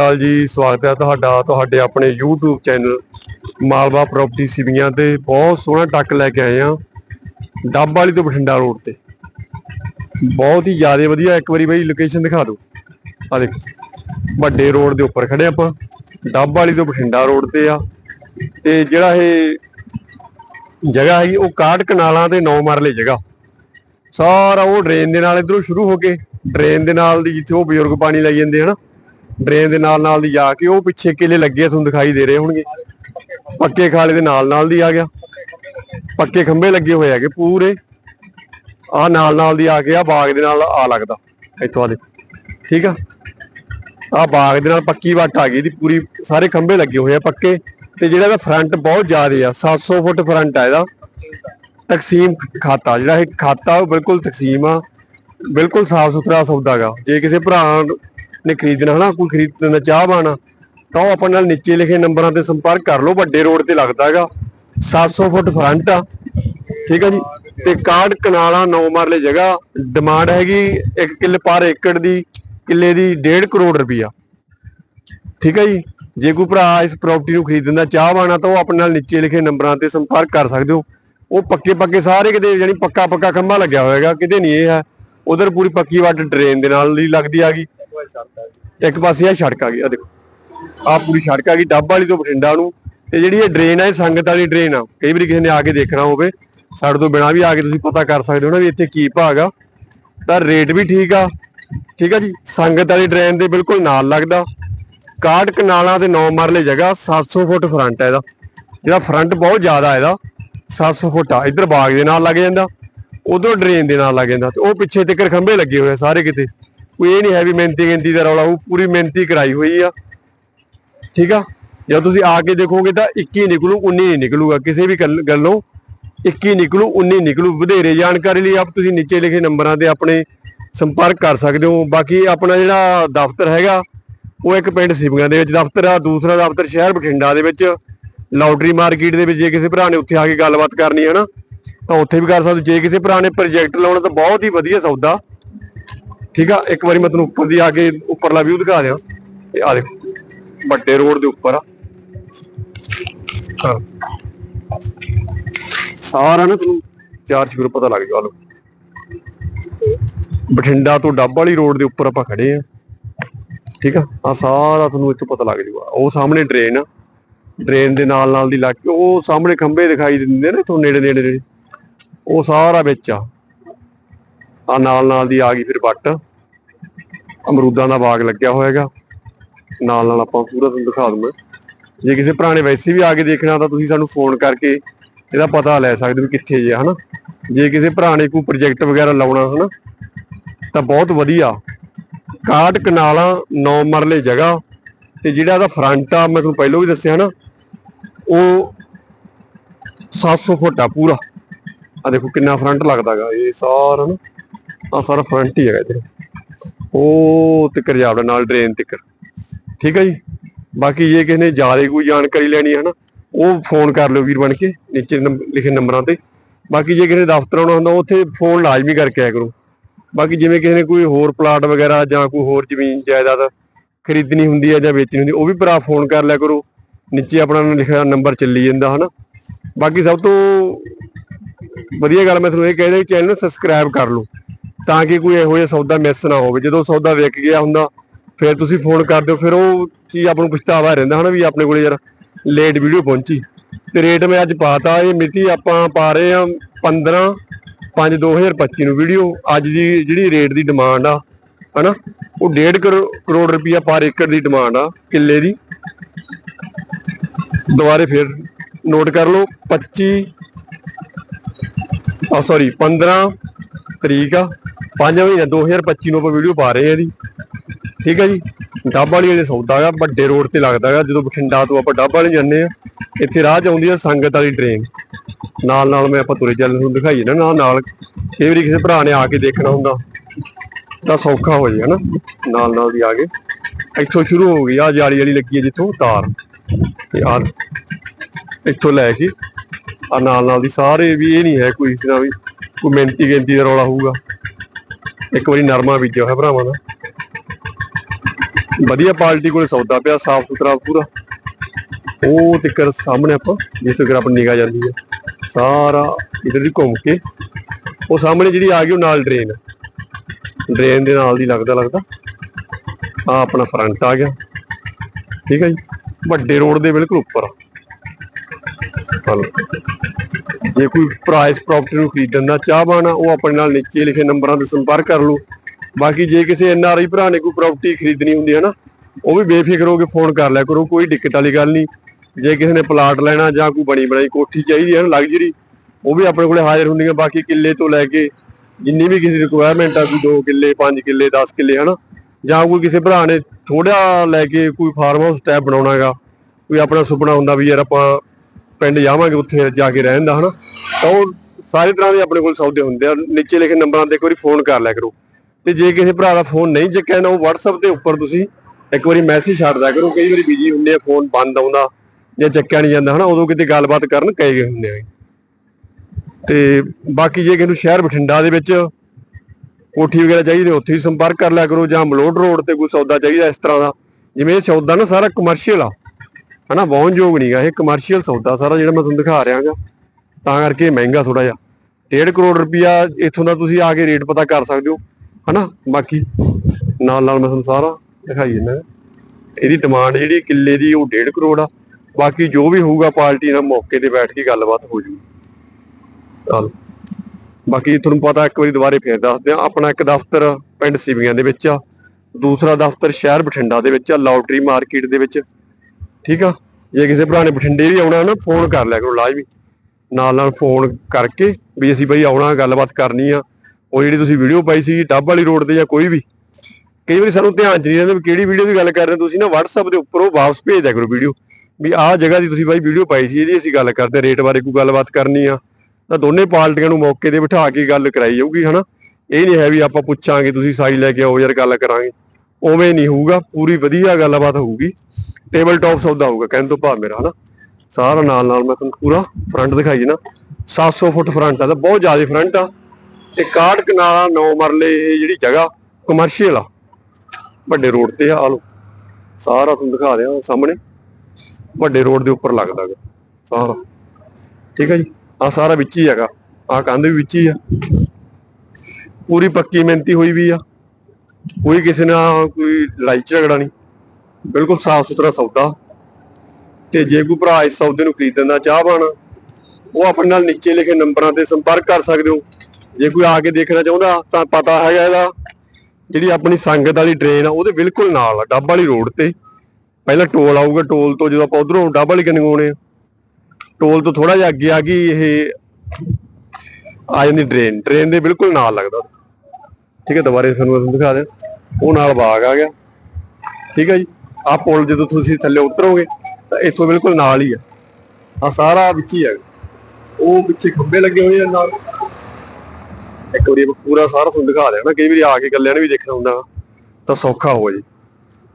ਹਾਲ ਜੀ, ਸਵਾਗਤ ਹੈ ਤੁਹਾਡਾ, ਤੁਹਾਡੇ ਆਪਣੇ YouTube channel Malwa property Siviyan ਤੇ। ਬਹੁਤ ਸੋਹਣਾ ਟੱਕ ਲੈ ਕੇ ਆਏ ਆ ਡੱਬ ਵਾਲੀ ਤੋਂ ਬਠਿੰਡਾ ਰੋਡ ਤੇ। ਬਹੁਤ ਹੀ ਜ਼ਿਆਦਾ ਵਧੀਆ, ਇੱਕ ਵਾਰੀ ਬਈ ਲੋਕੇਸ਼ਨ ਦਿਖਾ ਦਿਓ। ਆ ਦੇਖੋ, ਵੱਡੇ ਰੋਡ ਦੇ ਉੱਪਰ ਖੜੇ ਆਪਾਂ। ਡੱਬ ਵਾਲੀ ਤੋਂ ਬਠਿੰਡਾ ਰੋਡ ਤੇ ਆ। ਤੇ ਜਿਹੜਾ ਇਹ ਜਗ੍ਹਾ ਹੈਗੀ, ਉਹ ਕਾਟ ਕਨਾਲਾਂ ਤੇ ਨੌ ਮਰਲੇ ਜਗ੍ਹਾ। ਸਾਰਾ ਉਹ ਡਰੇਨ ਦੇ ਨਾਲ ਇਧਰੋਂ ਸ਼ੁਰੂ ਹੋ ਕੇ ਡਰੇਨ ਦੇ ਨਾਲ ਦੀ ਜਿੱਥੇ ਉਹ ਬਜ਼ੁਰਗ ਪਾਣੀ ਲਈ ਜਾਂਦੇ ਹਨਾ ਡਰੇਨ ਦੇ ਨਾਲ ਨਾਲ ਦੀ ਜਾ ਕੇ ਉਹ ਪਿੱਛੇ ਕਿਲੇ ਲੱਗੇ ਆ, ਤੁਹਾਨੂੰ ਦਿਖਾਈ ਦੇ ਰਹੇ ਹੋਣਗੇ। ਪੱਕੇ ਖਾਲੇ ਦੇ ਨਾਲ ਨਾਲ ਦੀ ਆ ਗਿਆ। ਪੱਕੇ ਖੰਭੇ ਲੱਗੇ ਹੋਏ ਹੈਗੇ ਪੂਰੇ। ਆ ਨਾਲ ਨਾਲ ਦੀ ਆ ਕੇ ਆ ਬਾਗ ਦੇ ਨਾਲ ਆ ਲੱਗਦਾ ਇੱਥੋਂ ਆ ਦੇਖੋ ਠੀਕ ਆ? ਆ ਬਾਗ ਦੇ ਨਾਲ ਪੱਕੀ ਵੱਟ ਆ ਗਈ ਦੀ ਪੂਰੀ ਸਾਰੇ ਖੰਭੇ ਲੱਗੇ ਹੋਏ ਆ ਪੱਕੇ। ਤੇ ਜਿਹੜਾ ਇਹਦਾ ਫਰੰਟ ਬਹੁਤ ਜ਼ਿਆਦਾ ਆ 700 ਫੁੱਟ ਫਰੰਟ ਆ ਇਹਦਾ। ਤਕਸੀਮ ਖਾਤਾ ਜਿਹੜਾ ਇਹ ਖਾਤਾ ਉਹ ਬਿਲਕੁਲ ਤਕਸੀਮ ਆ। ਬਿਲਕੁਲ ਸਾਫ਼ ਸੁਥਰਾ ਸੌਦਾ ਗਾ। ਜੇ ਕਿਸੇ ਭਰਾ ਨੇ ਖਰੀਦਣਾ ਹਨਾ, ਕੋਈ ਖਰੀਦਣ ਦਾ ਚਾਹਵਾਨ ਆ, ਤਾਂ ਉਹ ਆਪਣੇ ਨਾਲ ਨੀਚੇ ਲਿਖੇ ਨੰਬਰਾਂ ਤੇ ਸੰਪਰਕ ਕਰ ਲਓ, ਵੱਡੇ ਰੋਡ ਤੇ ਲੱਗਦਾ ਹੈਗਾ। 700 ਫੁੱਟ ਫਰੰਟ ਆ, ਠੀਕ ਆ ਜੀ? ਤੇ ਕਾਰਡ ਕਨਾਲਾ 9 ਮਰਲੇ ਜਗ੍ਹਾ ਡਿਮਾਂਡ ਹੈਗੀ 1 ਕਿੱਲੇ ਪਰ ਏਕੜ ਦੀ, ਕਿੱਲੇ ਦੀ 1.5 ਕਰੋੜ ਰੁਪਈਆ। ਠੀਕ ਹੈ ਜੀ? ਜੇ ਕੋਈ ਭਰਾ ਇਸ ਪ੍ਰਾਪਰਟੀ ਨੂੰ ਖਰੀਦਣ ਦਾ ਚਾਹਵਾਨ ਆ, ਤਾਂ ਉਹ ਆਪਣੇ ਨਾਲ ਨੀਚੇ ਲਿਖੇ ਨੰਬਰਾਂ ਤੇ ਸੰਪਰਕ ਕਰ ਸਕਦੇ ਹੋ। ਉਹ ਪੱਕੇ ਪੱਕੇ ਸਾਰੇ ਕਿਤੇ, ਯਾਨੀ ਪੱਕਾ ਪੱਕਾ ਖੰਭਾ ਲੱਗਿਆ ਹੋਏਗਾ ਕਿਤੇ ਨਹੀਂ ਇਹ ਹੈ। ਉਧਰ ਪੂਰੀ ਪੱਕੀ ਵੱਟ ਡਰੇਨ ਦੇ ਨਾਲ ਹੀ ਲੱਗਦੀ ਆ ਗਈ। ਇੱਕ ਪਾਸੇ ਆ ਸੜਕ ਆ ਗਈ, ਆ ਦੇਖੋ। ਆ ਪੂਰੀ ਸੜਕ ਆ ਗਈ, ਡੱਬ ਵਾਲੀ ਤੋਂ ਬਠਿੰਡਾ ਨੂੰ। ਤੇ ਜਿਹੜੀ ਇਹ ਡਰੇਨ ਆ, ਇਹ ਸੰਗਤ ਵਾਲੀ ਡਰੇਨ ਆ। ਕਈ ਵਾਰੀ ਕਿਸੇ ਨੇ ਆ ਕੇ ਦੇਖਣਾ ਹੋਵੇ, ਸਾਡੇ ਤੋਂ ਬਿਨਾ ਵੀ ਆ ਕੇ ਤੁਸੀਂ ਪਤਾ ਕਰ ਸਕਦੇ ਹੋ ਨਾ ਵੀ ਇੱਥੇ ਕੀ ਭਾਗ ਆ। ਤਾਂ ਰੇਟ ਵੀ ਠੀਕ ਆ ਠੀਕ ਆ ਜੀ? ਸੰਗਤ ਵਾਲੀ ਡਰੇਨ ਦੇ ਬਿਲਕੁਲ ਨਾਲ ਲੱਗਦਾ। ਕਾਟ ਕਨਾਲਾਂ ਤੇ 9 ਮਰਲੇ ਜਗ੍ਹਾ 700 ਫੁੱਟ ਫਰੰਟ ਹੈ ਇਹਦਾ। ਜਿਹੜਾ ਫਰੰਟ ਬਹੁਤ ਜ਼ਿਆਦਾ ਇਹਦਾ 700 ਫੁੱਟ ਆ। ਇੱਧਰ ਬਾਗ ਦੇ ਨਾਲ ਲੱਗ ਜਾਂਦਾ, ਉਧਰ ਡਰੇਨ ਦੇ ਨਾਲ ਲੱਗ ਜਾਂਦਾ। ਤੇ ਉਹ ਪਿੱਛੇ ਤਿੱਕਰ ਖੰਭੇ ਲੱਗੇ ਹੋਏ ਆ ਸਾਰੇ ਕਿਤੇ। ਕੋਈ ਇਹ ਨਹੀਂ ਹੈ ਵੀ ਮਿਹਨਤੀ ਗਿਣਤੀ ਦਾ ਰੌਲਾ ਉਹ ਪੂਰੀ ਮਿਹਨਤੀ ਕਰਾਈ ਹੋਈ ਆ। ਠੀਕ ਆ? ਜਦ ਤੁਸੀਂ ਆ ਕੇ ਦੇਖੋਗੇ ਤਾਂ 21 ਨਿਕਲੂ 19 ਨਹੀਂ ਨਿਕਲੂਗਾ। ਕਿਸੇ ਵੀ ਗੱਲ- ਗੱਲੋਂ 21 ਨਿਕਲੂ 19 ਨਿਕਲੂ। ਵਧੇਰੇ ਜਾਣਕਾਰੀ ਲਈ ਆਪ ਤੁਸੀਂ ਨੀਚੇ ਲਿਖੇ ਨੰਬਰਾਂ ਤੇ ਆਪਣੇ ਸੰਪਰਕ ਕਰ ਸਕਦੇ ਹੋ। ਬਾਕੀ ਆਪਣਾ ਜਿਹੜਾ ਦਫ਼ਤਰ ਹੈਗਾ, ਉਹ ਇੱਕ ਪਿੰਡ ਸਿਵੀਆਂ ਦੇ ਵਿੱਚ ਦਫ਼ਤਰ ਆ। ਦੂਸਰਾ ਦਫ਼ਤਰ ਸ਼ਹਿਰ ਬਠਿੰਡਾ ਦੇ ਵਿੱਚ। ਲਾਟਰੀ ਮਾਰਕੀਟ ਦੇ ਵਿੱਚ ਜੇ ਕਿਸੇ ਭਰਾ ਨੇ ਉੱਥੇ ਆ ਕੇ ਗੱਲਬਾਤ ਕਰਨੀ ਹੈ ਨਾ, ਤਾਂ ਉੱਥੇ ਵੀ ਕਰ ਸਕਦੇ ਜੇ ਕਿਸੇ ਭਰਾ ਨੇ ਪ੍ਰੋਜੈਕਟ ਲਾਉਣਾ ਤਾਂ ਬਹੁਤ ਹੀ ਵਧੀਆ ਸੌਦਾ। ਠੀਕ ਆ, ਇੱਕ ਵਾਰੀ ਮੈਂ ਤੁਹਾਨੂੰ ਉੱਪਰ ਦੀ ਆ ਕੇ ਉੱਪਰਲਾ ਵਿਊ ਦਿਖਾ ਦਿਆਂ। ਤੇ ਆ ਦੇਖੋ, ਵੱਡੇ ਰੋਡ ਦੇ ਉੱਪਰ ਆ। ਸਾਰਾ ਨਾ ਤੁਹਾਨੂੰ ਚਾਰ ਚੁਰ ਪਤਾ ਲੱਗ ਜਾਊ ਬਠਿੰਡਾ ਤੋਂ ਡੱਬ ਵਾਲੀ ਰੋਡ ਦੇ ਉੱਪਰ ਆਪਾਂ ਖੜੇ ਆ। ਠੀਕ ਆ ਆ ਸਾਰਾ ਤੁਹਾਨੂੰ ਇੱਥੋਂ ਪਤਾ ਲੱਗ ਜਾਊਗਾ। ਉਹ ਸਾਹਮਣੇ ਡਰੇਨ ਆ। ਡਰੇਨ ਦੇ ਨਾਲ ਨਾਲ ਦੀ ਲੱਗ, ਉਹ ਸਾਹਮਣੇ ਖੰਭੇ ਦਿਖਾਈ ਦਿੰਦੇ ਨੇ ਤੁਹਾਨੂੰ ਨੇੜੇ ਨੇੜੇ ਨੇੜੇ ਉਹ ਸਾਰਾ ਵਿੱਚ ਆ। ਆ ਨਾਲ ਨਾਲ ਦੀ ਆ ਗਈ ਫਿਰ ਵੱਟ। ਅਮਰੂਦਾਂ ਦਾ ਬਾਗ ਲੱਗਿਆ ਹੋਏਗਾ ਨਾਲ ਨਾਲ ਆਪਾਂ ਪੂਰਾ ਤੁਹਾਨੂੰ ਦਿਖਾ ਦੂੰਗਾ। ਜੇ ਕਿਸੇ ਭਰਾ ਨੇ ਵੈਸੇ ਵੀ ਆ ਕੇ ਦੇਖਣਾ ਤਾਂ ਤੁਸੀਂ ਸਾਨੂੰ ਫੋਨ ਕਰਕੇ ਇਹਦਾ ਪਤਾ ਲੈ ਸਕਦੇ ਹੋ ਵੀ ਕਿੱਥੇ ਜੇ, ਹਨਾ? ਜੇ ਕਿਸੇ ਭਰਾ ਨੇ ਕੋਈ ਪ੍ਰੋਜੈਕਟ ਵਗੈਰਾ ਲਾਉਣਾ, ਹਨਾ? ਤਾਂ ਬਹੁਤ ਵਧੀਆ। ਕਾਟ ਕਨਾਲਾਂ 9 ਮਰਲੇ ਜਗ੍ਹਾ ਤੇ ਜਿਹੜਾ ਇਹਦਾ ਫਰੰਟ ਆ, ਮੈਂ ਤੁਹਾਨੂੰ ਪਹਿਲਾਂ ਵੀ ਦੱਸਿਆ ਨਾ ਉਹ 700 ਫੁੱਟ ਆ ਪੂਰਾ। ਆ ਦੇਖੋ ਕਿੰਨਾ ਫਰੰਟ ਲੱਗਦਾਗਾ ਇਹ ਸਾਰਾ ਨਾ ਆ ਸਾਰਾ ਫਰੰਟ ਹੀ ਹੈਗਾ ਇੱਧਰ। ਉਹ ਤਿੱਕਰ ਜਾਵੜਾ ਨਾਲ ਡਰੇਨ ਤਿੱਕਰ। ਠੀਕ ਹੈ ਜੀ? ਬਾਕੀ ਜੇ ਕਿਸੇ ਨੇ ਜ਼ਿਆਦਾ ਕੋਈ ਜਾਣਕਾਰੀ ਲੈਣੀ ਹੈ ਨਾ, ਉਹ ਫੋਨ ਕਰ ਲਿਓ ਵੀਰ ਬਣ ਕੇ, ਨੀਚੇ ਲਿਖੇ ਨੰਬਰਾਂ ਤੇ। ਬਾਕੀ ਜੇ ਕਿਸੇ ਦਫ਼ਤਰ ਆਉਣਾ ਹੁੰਦਾ, ਉੱਥੇ ਫੋਨ ਲਾਜ਼ਮੀ ਕਰਕੇ ਆਇਆ ਕਰੋ। ਬਾਕੀ ਜਿਵੇਂ ਕਿਸੇ ਨੇ ਕੋਈ ਹੋਰ ਪਲਾਟ ਵਗੈਰਾ ਜਾਂ ਕੋਈ ਹੋਰ ਜ਼ਮੀਨ ਜਾਇਦਾਦ ਖਰੀਦਣੀ ਹੁੰਦੀ ਹੈ ਜਾਂ ਵੇਚਣੀ ਹੁੰਦੀ, ਉਹ ਵੀ ਭਰਾ ਫੋਨ ਕਰ ਲਿਆ ਕਰੋ। ਨੀਚੇ ਆਪਣਾ ਲਿਖਿਆ ਨੰਬਰ ਚੱਲੀ ਜਾਂਦਾ, ਹਨਾ? ਬਾਕੀ ਸਭ ਤੋਂ ਵਧੀਆ ਗੱਲ ਮੈਂ ਤੁਹਾਨੂੰ ਇਹ ਕਹਿ ਰਿਹਾ, ਚੈਨਲ ਨੂੰ ਸਬਸਕ੍ਰਾਈਬ ਕਰ ਲਓ। ਤਾਂ ਕਿ ਕੋਈ ਇਹੋ ਜਿਹਾ ਸੌਦਾ ਮਿਸ ਨਾ ਹੋਵੇ। ਜਦੋਂ ਸੌਦਾ ਵਿਕ ਗਿਆ ਹੁੰਦਾ, ਫਿਰ ਤੁਸੀਂ ਫੋਨ ਕਰਦੇ ਹੋ ਫਿਰ ਉਹ ਚੀਜ਼ ਆਪ ਨੂੰ ਪਛਤਾਵਾ ਰਹਿੰਦਾ ਹਨਾ ਵੀ ਆਪਣੇ ਕੋਲੇ ਯਾਰ ਲੇਟ ਵੀਡੀਓ ਪਹੁੰਚੀ। ਤੇ ਰੇਟ ਮੈਂ ਅੱਜ ਪਾਤਾ। ਇਹ ਮਿਤੀ ਆਪਾਂ ਪਾ ਰਹੇ ਆ 15 5 2025 ਨੂੰ ਵੀਡੀਓ ਅੱਜ ਦੀ ਜਿਹੜੀ ਰੇਟ ਦੀ ਡਿਮਾਂਡ ਆ, ਹਨਾ, ਉਹ 1.5 ਕਰੋੜ ਰੁਪਇਆ ਪਰ ਏਕੜ ਦੀ ਡਿਮਾਂਡ ਆ ਕਿੱਲੇ ਦੀ। ਦੁਬਾਰੇ ਫਿਰ ਨੋਟ ਕਰ ਲਓ। 25 ਆ ਸੌਰੀ 15 ਤਰੀਕ ਆ 5 ਮਹੀਨੇ 2025 ਨੂੰ ਆਪਾਂ ਵੀਡੀਓ ਪਾ ਰਹੇ ਆ ਇਹਦੀ। ਠੀਕ ਹੈ ਜੀ? ਡੱਬ ਵਾਲੀ ਦੇ ਸੌਦਾ ਆ ਵੱਡੇ ਰੋਡ ਤੇ ਲੱਗਦਾ ਹੈਗਾ, ਜਦੋਂ ਬਠਿੰਡਾ ਤੋਂ ਆਪਾਂ ਡੱਬ ਵਾਲੀ ਜਾਂਦੇ ਆ ਇੱਥੇ ਰਾਹ ਚ ਆਉਂਦੀ ਆ ਸੰਗਤ ਵਾਲੀ ਟ੍ਰੇਨ ਨਾਲ ਨਾਲ ਮੈਂ ਆਪਾਂ ਤੁਰੇ ਚੱਲਣ ਨੂੰ ਦਿਖਾਈਏ ਨਾ ਨਾਲ ਨਾਲ। ਕਈ ਵਾਰੀ ਕਿਸੇ ਭਰਾ ਨੇ ਆ ਕੇ ਦੇਖਣਾ ਹੁੰਦਾ, ਤਾਂ ਸੌਖਾ ਹੋ ਜਾਏ, ਹਨਾ? ਨਾਲ ਨਾਲ ਦੀ ਆ ਕੇ। ਇੱਥੋਂ ਸ਼ੁਰੂ ਹੋ ਗਈ ਆ ਜਾਲੀ ਵਾਲੀ ਲੱਗੀ ਹੈ ਜਿੱਥੋਂ ਤਾਰ। ਤੇ ਆ ਇੱਥੋਂ ਲੈ ਕੇ ਆ ਨਾਲ ਨਾਲ ਦੀ ਸਾਰੇ ਵੀ ਇਹ ਨਹੀਂ ਹੈ ਕੋਈ ਇਸ ਤਰ੍ਹਾਂ ਵੀ ਕੋਈ ਮਿਹਨਤੀ ਗਿਣਤੀ ਦਾ ਰੌਲਾ ਹੋਊਗਾ। ਇੱਕ ਵਾਰੀ ਨਰਮਾ ਬੀਜਿਆ ਹੋਇਆ ਭਰਾਵਾਂ ਦਾ। ਵਧੀਆ ਪਾਰਟੀ ਕੋਲੇ ਸੌਦਾ ਪਿਆ, ਸਾਫ਼ ਸੁਥਰਾ ਪੂਰਾ। ਉਹ ਤਿੱਕਰ ਸਾਹਮਣੇ ਆਪਾਂ ਜਿਸ ਤੱਕ ਆਪਣੀ ਨਿਗਾਹ ਜਾਂਦੀ ਹੈ ਸਾਰਾ ਇਧਰ ਦੀ ਘੁੰਮ ਕੇ, ਉਹ ਸਾਹਮਣੇ ਜਿਹੜੀ ਆ ਗਈ ਉਹ ਨਾਲ ਡਰੇਨ। ਡਰੇਨ ਦੇ ਨਾਲ ਦੀ ਲੱਗਦਾ ਲੱਗਦਾ ਆ ਆਪਣਾ ਫਰੰਟ ਆ ਗਿਆ। ਠੀਕ ਹੈ ਜੀ, ਵੱਡੇ ਰੋਡ ਦੇ ਬਿਲਕੁਲ ਉੱਪਰ ਆ। ਜੇ ਕੋਈ ਪ੍ਰਾਈਸ ਪ੍ਰਾਪਰਟੀ ਨੂੰ ਖਰੀਦਣ ਦਾ ਚਾਹਵਾਨ ਆ, ਉਹ ਆਪਣੇ ਨਾਲ ਨੀਚੇ ਲਿਖੇ ਨੰਬਰਾਂ ਤੇ ਸੰਪਰਕ ਕਰ ਲਓ। ਬਾਕੀ ਜੇ ਕਿਸੇ ਐਨਆਰਆਈ ਭਰਾ ਨੇ ਕੋਈ ਪ੍ਰਾਪਰਟੀ ਖਰੀਦਣੀ ਹੁੰਦੀ ਹੈ ਨਾ, ਉਹ ਵੀ ਬੇਫਿਕਰ ਹੋ ਕੇ ਫੋਨ ਕਰ ਲਿਆ ਕਰੋ, ਕੋਈ ਦਿੱਕਤ ਵਾਲੀ ਗੱਲ ਨਹੀਂ। ਜੇ ਕਿਸੇ ਨੇ ਪਲਾਟ ਲੈਣਾ ਜਾਂ ਕੋਈ ਬਣੀ ਬਣਾਈ ਕੋਠੀ ਚਾਹੀਦੀ ਹੈ ਨਾ ਲਗਜ਼ਰੀ ਉਹ ਵੀ ਆਪਣੇ ਕੋਲੇ ਹਾਜ਼ਰ ਹੁੰਦੀਆਂ। ਬਾਕੀ ਕਿੱਲੇ ਤੋਂ ਲੈ ਕੇ ਜਿੰਨੀ ਵੀ ਕਿਸੇ ਦੀ ਰਿਕੁਆਇਰਮੈਂਟ ਆ, ਕੋਈ 2 ਕਿੱਲੇ 5 ਕਿੱਲੇ 10 ਕਿੱਲੇ ਹਨਾ ਜਾਂ ਕੋਈ ਕਿਸੇ ਭਰਾ ਨੇ ਥੋੜਾ ਲੈ ਕੇ ਕੋਈ ਫਾਰਮ ਹਾਊਸ ਟੈਪ ਬਣਾਉਣਾਗਾ ਕੋਈ ਆਪਣਾ ਸੁਪਨਾ ਹੁੰਦਾ ਵੀ ਯਾਰ ਆਪਾਂ ਪਿੰਡ ਜਾਵਾਂਗੇ, ਉੱਥੇ ਜਾ ਕੇ ਰਹਿਣ ਦਾ, ਹਨਾ? ਤਾਂ ਉਹ ਸਾਰੇ ਤਰ੍ਹਾਂ ਦੇ ਆਪਣੇ ਕੋਲ ਸੌਦੇ ਹੁੰਦੇ ਆ। ਨੀਚੇ ਲਿਖੇ ਨੰਬਰਾਂ ਤੇ ਇੱਕ ਵਾਰੀ ਫੋਨ ਕਰ ਲਿਆ ਕਰੋ। ਤੇ ਜੇ ਕਿਸੇ ਭਰਾ ਦਾ ਫੋਨ ਨਹੀਂ ਚੱਕਿਆ ਨਾ, ਉਹ WhatsApp ਤੇ ਉੱਪਰ ਤੁਸੀਂ ਇੱਕ ਵਾਰੀ ਮੈਸੇਜ ਛੱਡ ਦਿਆ ਕਰੋ। ਕਈ ਵਾਰੀ ਬਿਜ਼ੀ ਹੁੰਦੇ ਆ, ਫੋਨ ਬੰਦ ਆਉਂਦਾ ਜਾਂ ਚੱਕਿਆ ਨਹੀਂ ਜਾਂਦਾ, ਹਨਾ? ਉਦੋਂ ਕਿਤੇ ਗੱਲਬਾਤ ਕਰਨ ਕਹੇ ਗਏ ਹੁੰਦੇ ਆ। ਤੇ ਬਾਕੀ ਜੇ ਕਿਸੇ ਨੂੰ ਸ਼ਹਿਰ ਬਠਿੰਡਾ ਦੇ ਵਿੱਚ ਕੋਠੀ ਵਗੈਰਾ ਚਾਹੀਦੀ, ਉੱਥੇ ਵੀ ਸੰਪਰਕ ਕਰ ਲਿਆ ਕਰੋ ਜਾਂ ਮਲੋਟ ਰੋਡ ਤੇ ਕੋਈ ਸੌਦਾ ਚਾਹੀਦਾ ਇਸ ਤਰ੍ਹਾਂ ਦਾ। ਜਿਵੇਂ ਇਹ ਸੌਦਾ ਨਾ ਸਾਰਾ ਕਮਰਸ਼ੀਅਲ ਆ। ਹਨਾ ਵਾਹਨਯੋਗ ਨਹੀਂਗਾ ਇਹ ਕਮਰਸ਼ੀਅਲ ਸੌਦਾ ਸਾਰਾ ਜਿਹੜਾ ਮੈਂ ਤੁਹਾਨੂੰ ਦਿਖਾ ਰਿਹਾਗਾ। ਤਾਂ ਕਰਕੇ ਮਹਿੰਗਾ ਥੋੜਾ ਜਿਹਾ। 1.5 ਕਰੋੜ ਰੁਪਇਆ ਇੱਥੋਂ ਦਾ ਤੁਸੀਂ ਆ ਕੇ ਰੇਟ ਪਤਾ ਕਰ ਸਕਦੇ ਹੋ। ਹਨਾ, ਬਾਕੀ ਨਾਲ ਨਾਲ ਮੈਂ ਤੁਹਾਨੂੰ ਸਾਰਾ ਦਿਖਾਈ ਦਿੰਦਾ। ਇਹਦੀ ਡਿਮਾਂਡ ਜਿਹੜੀ ਕਿੱਲੇ ਦੀ ਉਹ 1.5 ਕਰੋੜ ਆ। ਬਾਕੀ ਜੋ ਵੀ ਹੋਊਗਾ ਪਾਰਟੀ ਨਾਲ ਮੌਕੇ ਤੇ ਬੈਠ ਕੇ ਗੱਲਬਾਤ ਹੋ ਜੂਗੀ ਚੱਲ। ਬਾਕੀ ਤੁਹਾਨੂੰ ਪਤਾ ਇੱਕ ਵਾਰੀ ਦੁਬਾਰੇ ਫੇਰ ਦੱਸਦੇ ਆ ਆਪਣਾ ਇੱਕ ਦਫ਼ਤਰ ਪਿੰਡ ਸਿਵੀਆਂ ਦੇ ਵਿੱਚ ਆ। ਦੂਸਰਾ ਦਫ਼ਤਰ ਸ਼ਹਿਰ ਬਠਿੰਡਾ ਦੇ ਵਿੱਚ ਆ, ਲੌਟਰੀ ਮਾਰਕੀਟ ਦੇ ਵਿੱਚ। ਠੀਕ ਆ? ਜੇ ਕਿਸੇ ਭਰਾ ਨੇ ਬਠਿੰਡੇ ਵੀ ਆਉਣਾ ਨਾ ਫੋਨ ਕਰ ਲਿਆ ਕਰੋ ਲਾਜ਼ਮੀ ਨਾਲ ਨਾਲ ਫੋਨ ਕਰਕੇ ਵੀ ਅਸੀਂ ਬਈ ਆਉਣਾ, ਗੱਲਬਾਤ ਕਰਨੀ ਆ। ਉਹ ਜਿਹੜੀ ਤੁਸੀਂ ਵੀਡੀਓ ਪਾਈ ਸੀ ਡੱਬ ਵਾਲੀ ਰੋਡ ਤੇ ਜਾਂ ਕੋਈ ਵੀ। ਕਈ ਵਾਰੀ ਸਾਨੂੰ ਧਿਆਨ ਚ ਨਹੀਂ ਰਹਿੰਦਾ ਵੀ ਕਿਹੜੀ ਵੀਡੀਓ ਦੀ ਗੱਲ ਕਰ ਰਹੇ ਹੋ ਤੁਸੀਂ ਨਾ, WhatsApp ਦੇ ਉੱਪਰ ਉਹ ਵਾਪਸ ਭੇਜ ਦਿਆ ਕਰੋ ਵੀਡੀਓ ਵੀ ਆਹ ਜਗ੍ਹਾ ਦੀ ਤੁਸੀਂ ਬਾਈ ਵੀਡੀਓ ਪਾਈ ਸੀ, ਇਹਦੀ ਅਸੀਂ ਗੱਲ ਕਰਦੇ ਰੇਟ ਬਾਰੇ ਕੋਈ ਗੱਲਬਾਤ ਕਰਨੀ ਆ। ਤਾਂ ਦੋਨੇ ਪਾਰਟੀਆਂ ਨੂੰ ਮੌਕੇ ਤੇ ਬਿਠਾ ਕੇ ਗੱਲ ਕਰਾਈ ਜਾਊਗੀ, ਹਨਾ? ਇਹ ਨਹੀਂ ਹੈ ਵੀ ਆਪਾਂ ਪੁੱਛਾਂਗੇ, ਤੁਸੀਂ ਸਾਈ ਲੈ ਕੇ ਆਓ ਯਾਰ, ਗੱਲ ਕਰਾਂਗੇ। ਉਵੇਂ ਨਹੀਂ ਹੋਊਗਾ, ਪੂਰੀ ਵਧੀਆ ਗੱਲਬਾਤ ਹੋਊਗੀ। ਟੇਬਲ ਟਾਪ ਸੌਦਾ ਹੋਊਗਾ, ਕਹਿਣ ਤੋਂ ਭਾਵ ਮੇਰਾ ਹਨਾ। ਸਾਰਾ ਨਾਲ ਨਾਲ ਮੈਂ ਤੁਹਾਨੂੰ ਪੂਰਾ ਫਰੰਟ ਦਿਖਾਈ ਨਾ 700 ਫੁੱਟ ਫਰੰਟ ਆ, ਤਾਂ ਬਹੁਤ ਜ਼ਿਆਦਾ ਫਰੰਟ ਆ। ਤੇ ਕਾੜ ਕਨਾਲਾ 9 ਮਰਲੇ, ਇਹ ਜਿਹੜੀ ਜਗ੍ਹਾ ਕਮਰਸ਼ੀਅਲ ਆ। ਵੱਡੇ ਰੋਡ ਤੇ ਆ ਆਹ ਸਾਰਾ ਤੁਹਾਨੂੰ ਦਿਖਾ ਦਿਆਂ ਸਾਹਮਣੇ। ਵੱਡੇ ਰੋਡ ਦੇ ਉੱਪਰ ਲੱਗਦਾ ਗਾ, ਸਾਰਾ। ਠੀਕ ਹੈ ਜੀ? ਆ ਸਾਰਾ ਵਿੱਚ ਹੀ ਹੈਗਾ। ਆ ਕੰਧ ਵੀ ਵਿੱਚ ਹੀ ਆ। ਪੂਰੀ ਪੱਕੀ ਮਿਹਨਤੀ ਹੋਈ ਵੀ ਆ। ਕੋਈ ਕਿਸੇ ਨਾਲ ਕੋਈ ਲੜਾਈ ਝਗੜਾ ਨਹੀਂ। ਬਿਲਕੁਲ ਸਾਫ਼ ਸੁਥਰਾ ਸੌਦਾ। ਤੇ ਜੇ ਕੋਈ ਭਰਾ ਇਸ ਸੌਦੇ ਨੂੰ ਖਰੀਦਣ ਦਾ ਚਾਹਵਾਨ, ਉਹ ਆਪਣੇ ਨਾਲ ਨੀਚੇ ਲਿਖੇ ਨੰਬਰਾਂ ਤੇ ਸੰਪਰਕ ਕਰ ਸਕਦੇ ਹੋ। ਜੇ ਕੋਈ ਆ ਕੇ ਦੇਖਣਾ ਚਾਹੁੰਦਾ, ਤਾਂ ਪਤਾ ਹੈਗਾ ਇਹਦਾ। ਜਿਹੜੀ ਆਪਣੀ ਸੰਗਤ ਵਾਲੀ ਡਰੇਨ ਆ, ਉਹਦੇ ਬਿਲਕੁਲ ਨਾਲ ਆ, ਡੱਬ ਵਾਲੀ ਰੋਡ ਤੇ। ਪਹਿਲਾਂ ਟੋਲ ਆਊਗਾ, ਟੋਲ ਤੋਂ ਜਦੋਂ ਆਪਾਂ ਉਧਰੋਂ ਡੱਬ ਵਾਲੀ ਕਨਿੰਗ ਆਉਣੇ ਆ, ਟੋਲ ਤੋਂ ਥੋੜਾ ਜਿਹਾ ਅੱਗੇ ਆ ਗਈ, ਇਹ ਆ ਜਾਂਦੀ ਡਰੇਨ। ਡਰੇਨ ਦੇ ਬਿਲਕੁਲ ਨਾਲ ਲੱਗਦਾ। ਠੀਕ ਹੈ, ਦੁਬਾਰੇ ਤੁਹਾਨੂੰ ਦਿਖਾ ਦਿਆਂ। ਉਹ ਨਾਲ ਬਾਗ ਆ ਗਿਆ। ਠੀਕ ਹੈ ਜੀ, ਆਹ ਪੁਲ ਜਦੋਂ ਤੁਸੀਂ ਥੱਲੇ ਉਤਰੋਗੇ, ਤਾਂ ਇੱਥੋਂ ਬਿਲਕੁਲ ਨਾਲ ਹੀ ਆ। ਆ ਸਾਰਾ ਵਿੱਚ ਹੀ ਆ। ਉਹ ਪਿੱਛੇ ਖੰਭੇ ਲੱਗੇ ਹੋਏ ਆ ਨਾਲ। ਇੱਕ ਵਾਰੀ ਪੂਰਾ ਸਾਰਾ ਤੁਹਾਨੂੰ ਦਿਖਾ ਦਿਆਂ ਕਈ ਵਾਰੀ ਆ ਕੇ ਇਕੱਲਿਆਂ ਨੇ ਵੀ ਦੇਖਣਾ ਹੁੰਦਾ। ਤਾਂ ਸੌਖਾ ਹੋ ਜੀ।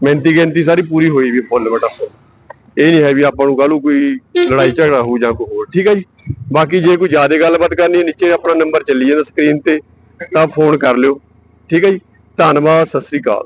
ਮਿਹਨਤੀ ਗਿਣਤੀ ਸਾਰੀ ਪੂਰੀ ਹੋਈ ਵੀ ਫੁੱਲ ਬਟਾ ਫੁੱਲ। ਇਹ ਨਹੀਂ ਹੈ ਵੀ ਆਪਾਂ ਨੂੰ ਕੱਲੂ ਕੋਈ ਲੜਾਈ ਝਗੜਾ ਹੋਊ ਜਾਂ ਕੋਈ ਹੋਰ। ਠੀਕ ਹੈ ਜੀ। ਬਾਕੀ ਜੇ ਕੋਈ ਜ਼ਿਆਦਾ ਗੱਲਬਾਤ ਕਰਨੀ ਹੈ, ਨੀਚੇ ਆਪਣਾ ਨੰਬਰ ਚੱਲੀ ਜਾਂਦਾ ਸਕਰੀਨ ਤੇ, ਤਾਂ ਫੋਨ ਕਰ ਲਿਓ। ਠੀਕ ਹੈ ਜੀ। ਧੰਨਵਾਦ ਸਤਿ ਸ੍ਰੀ ਅਕਾਲ।